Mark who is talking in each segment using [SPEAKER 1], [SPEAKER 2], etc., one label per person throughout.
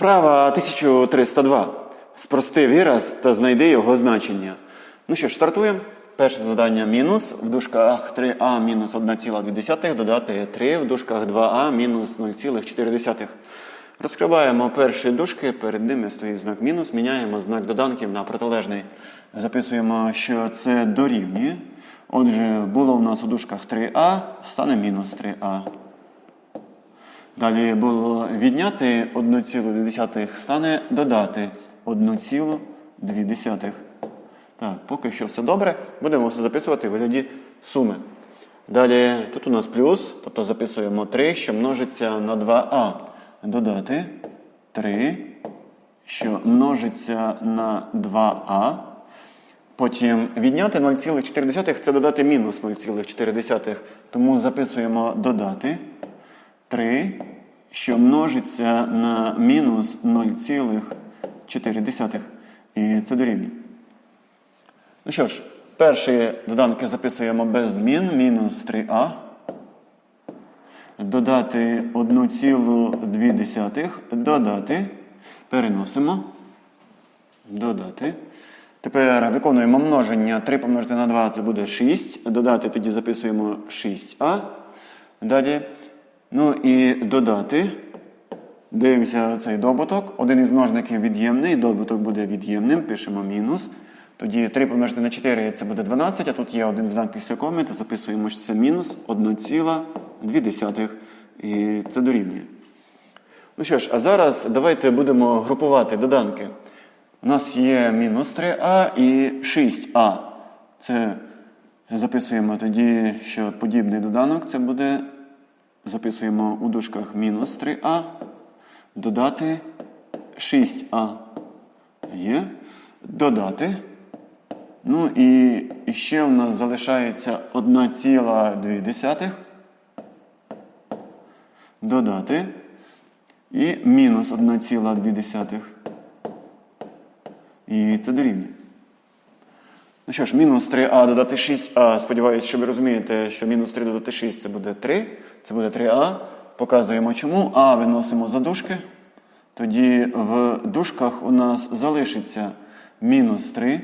[SPEAKER 1] Вправа 1302. Спрости вираз та знайди його значення. Ну що ж, стартуємо. Перше завдання мінус. В дужках 3а мінус 1,2 додати 3 в дужках 2а мінус 0,4. Розкриваємо перші дужки, перед ними стоїть знак мінус, міняємо знак доданків на протилежний. Записуємо, що це дорівнює. Отже, було в нас у дужках 3а, стане мінус 3а. Далі було відняти 1,2 стане додати 1,2. Так, поки що все добре. Будемо все записувати в вигляді суми. Далі тут у нас плюс, тобто записуємо 3, що множиться на 2а. Додати 3, що множиться на 2а. Потім відняти 0,4 це додати мінус 0,4. Тому записуємо додати 3, що множиться на мінус 0,4. І це дорівнює. Ну що ж, перші доданки записуємо без змін. Мінус 3а. Додати 1,2. Додати. Переносимо. Додати. Тепер виконуємо множення. 3 помножити на 2 це буде 6. Додати тоді записуємо 6а. Далі. Ну і додати. Дивимося цей добуток. Один із множників від'ємний. Добуток буде від'ємним. Пишемо мінус. Тоді 3 помножити на 4 це буде 12, а тут є один знак після коми, то записуємо, що це мінус 1,2. І це дорівнює. Ну що ж, а зараз давайте будемо групувати доданки. У нас є мінус 3а і 6а. Це записуємо тоді, що подібний доданок це буде. Записуємо у дужках мінус 3а. Додати 6а. Є. Додати. Ну і ще в нас залишається 1,2. Додати. І мінус 1,2. І це дорівнює. Ну що ж, мінус 3а додати 6а. Сподіваюсь, що ви розумієте, що мінус 3 додати 6 це буде 3. Це буде 3а. Показуємо чому. А виносимо за дужки. Тоді в дужках у нас залишиться мінус 3.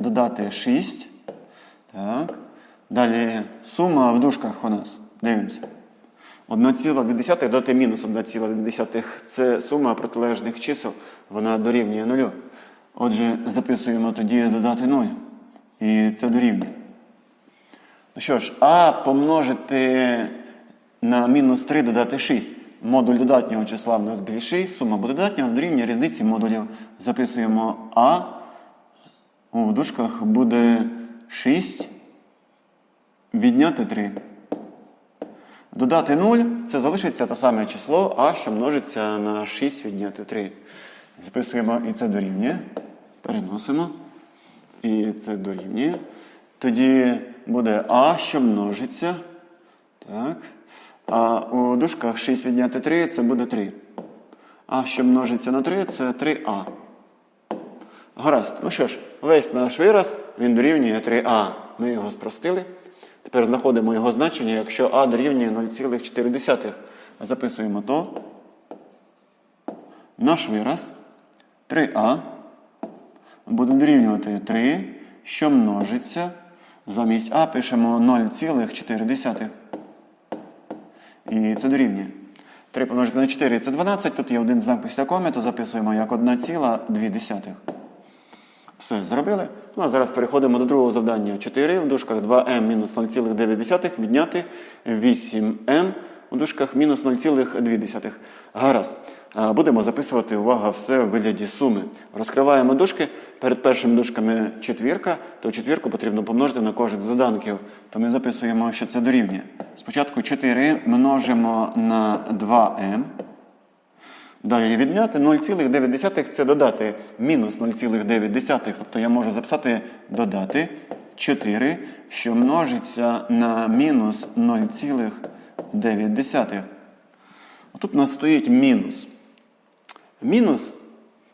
[SPEAKER 1] Додати 6. Так. Далі сума в дужках у нас. Дивимося. 1,2 додати мінус 1,2. Це сума протилежних чисел. Вона дорівнює 0. Отже, записуємо тоді додати 0. І це дорівнює. Що ж, а помножити на мінус 3 додати 6. Модуль додатнього числа в нас більший. Сума буде додатнього дорівнює різниці модулів. Записуємо А. У дужках буде 6. Відняти 3. Додати 0 це залишиться те саме число, а що множиться на 6 відняти 3. Записуємо і це дорівнює. Переносимо. І це дорівнює. Тоді буде А, що множиться. Так. А у дужках 6 відняти 3 це буде 3. А що множиться на 3 це 3А. Гаразд. Ну що ж, весь наш вираз він дорівнює 3А. Ми його спростили. Тепер знаходимо його значення, якщо А дорівнює 0,4. Записуємо то. Наш вираз 3А буде дорівнювати 3, що множиться. Замість А пишемо 0,4. І це дорівнює. 3 помножити на 4 це 12. Тут є один знак після коми, то записуємо як 1,2. Все, зробили. Ну, а зараз переходимо до другого завдання. 4 в дужках 2m мінус 0,9 відняти 8m у дужках мінус 0,2. Гаразд. Будемо записувати, увага, все в вигляді суми. Розкриваємо дужки. Перед першими дужками четвірка, то четвірку потрібно помножити на кожен з доданків. То ми записуємо, що це дорівнює. Спочатку 4 множимо на 2m. Далі відняти 0,9 це додати мінус 0,9. Тобто я можу записати додати 4, що множиться на мінус 0,9. Тут у нас стоїть мінус. Мінус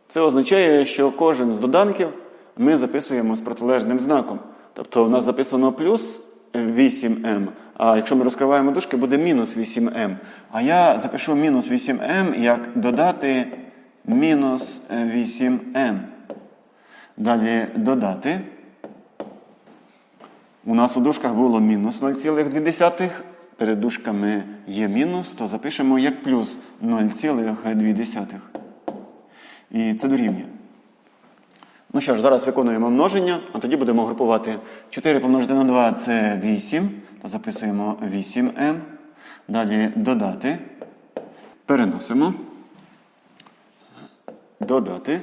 [SPEAKER 1] це означає, що кожен з доданків ми записуємо з протилежним знаком. Тобто у нас записано плюс, 8m. А якщо ми розкриваємо дужки, буде мінус 8m. А я запишу мінус 8m як додати мінус 8m. Далі додати. У нас у дужках було мінус 0,2. Перед дужками є мінус, то запишемо як плюс 0,2. І це дорівнює. Ну що ж, зараз виконуємо множення, а тоді будемо групувати 4 помножити на 2 це 8. То записуємо 8m. Далі додати. Переносимо. Додати.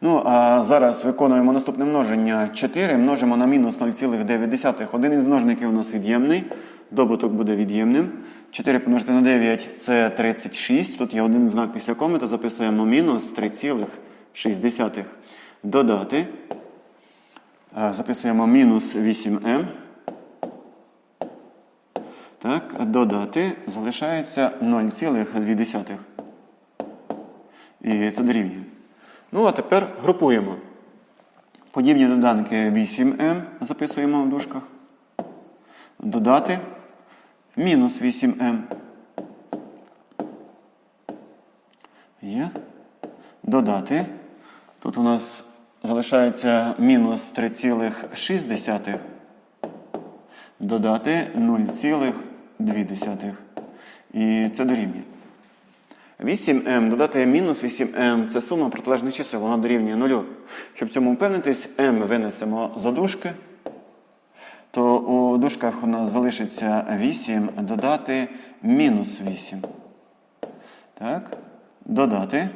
[SPEAKER 1] Ну, а зараз виконуємо наступне множення 4 множимо на мінус 0,9. Один із множників у нас від'ємний. Добуток буде від'ємним. 4 помножити на 9 це 36. Тут є один знак після коми, то записуємо мінус 3,6. Додати. Записуємо мінус 8m. Так, додати залишається 0,2. І це дорівнює. Ну, а тепер групуємо. Подібні доданки 8m записуємо в дужках. Додати мінус 8m. Є. Додати. Тут у нас залишається мінус 3,6. Додати 0,2. І це дорівнює. 8m додати мінус 8m це сума протилежних чисел, вона дорівнює 0. Щоб цьому впевнитись, m винесемо за дужки, у дужках у нас залишиться 8 додати мінус 8. Так, додати.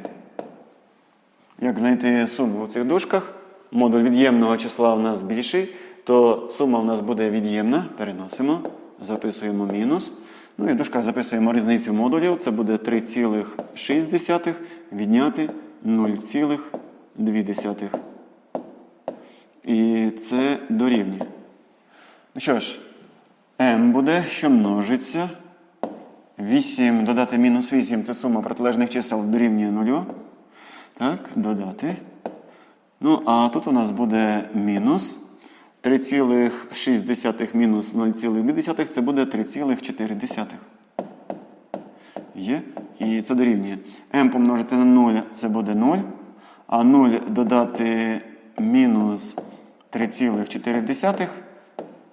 [SPEAKER 1] Як знайти суму у цих дужках? Модуль від'ємного числа у нас більший, то сума у нас буде від'ємна. Переносимо, записуємо мінус. Ну і в дужках записуємо різницю модулів. Це буде 3,6 відняти 0,2. І це дорівнює. Ну що ж, m буде, що множиться. 8 додати мінус 8 це сума протилежних чисел дорівнює 0. Так, додати. Ну, а тут у нас буде мінус 3,6 мінус 0,2 це буде 3,4. Є. І це дорівнює. m помножити на 0 це буде 0. А 0 додати мінус 3,4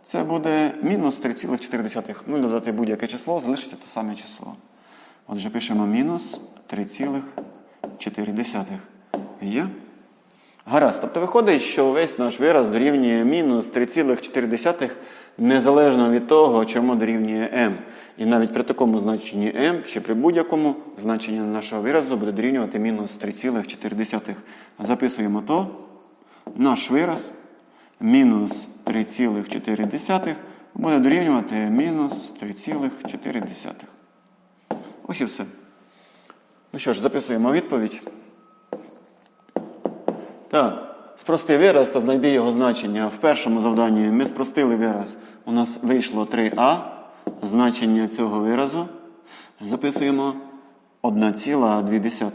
[SPEAKER 1] це буде мінус 3,4. 0 додати будь-яке число, залишиться те саме число. Отже, пишемо мінус 3,4. Є? Гаразд. Тобто виходить, що весь наш вираз дорівнює мінус 3,4 незалежно від того, чому дорівнює m. І навіть при такому значенні m, чи при будь-якому значенні нашого виразу буде дорівнювати мінус 3,4. Записуємо то. Наш вираз мінус 3,4 буде дорівнювати мінус 3,4. Ось і все. Ну що ж, записуємо відповідь. Так, спрости вираз та знайди його значення. В першому завданні ми спростили вираз. У нас вийшло 3а. Значення цього виразу записуємо 1,2.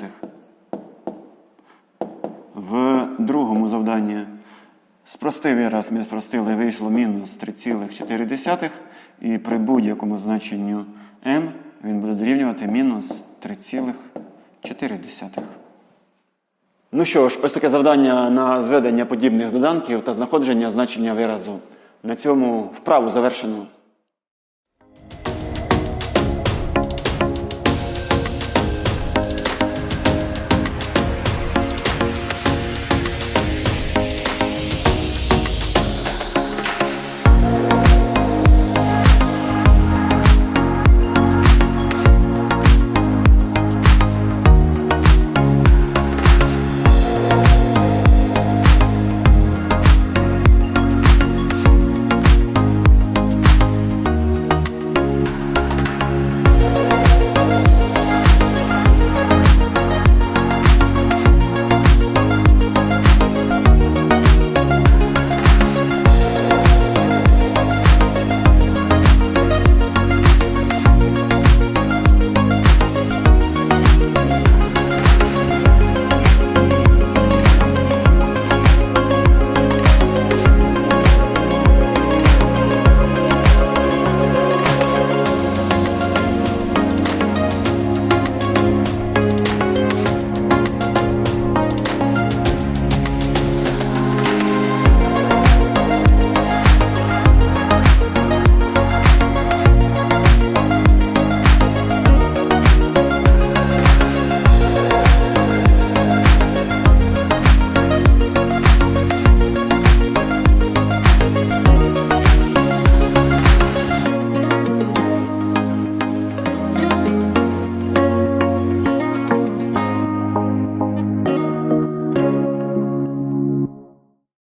[SPEAKER 1] В другому завданні спрости раз, ми спростили, вийшло мінус 3,4. І при будь-якому значенню m він буде дорівнювати мінус 3,4. Ну що ж, ось таке завдання на зведення подібних доданків та знаходження значення виразу. На цьому вправу завершено.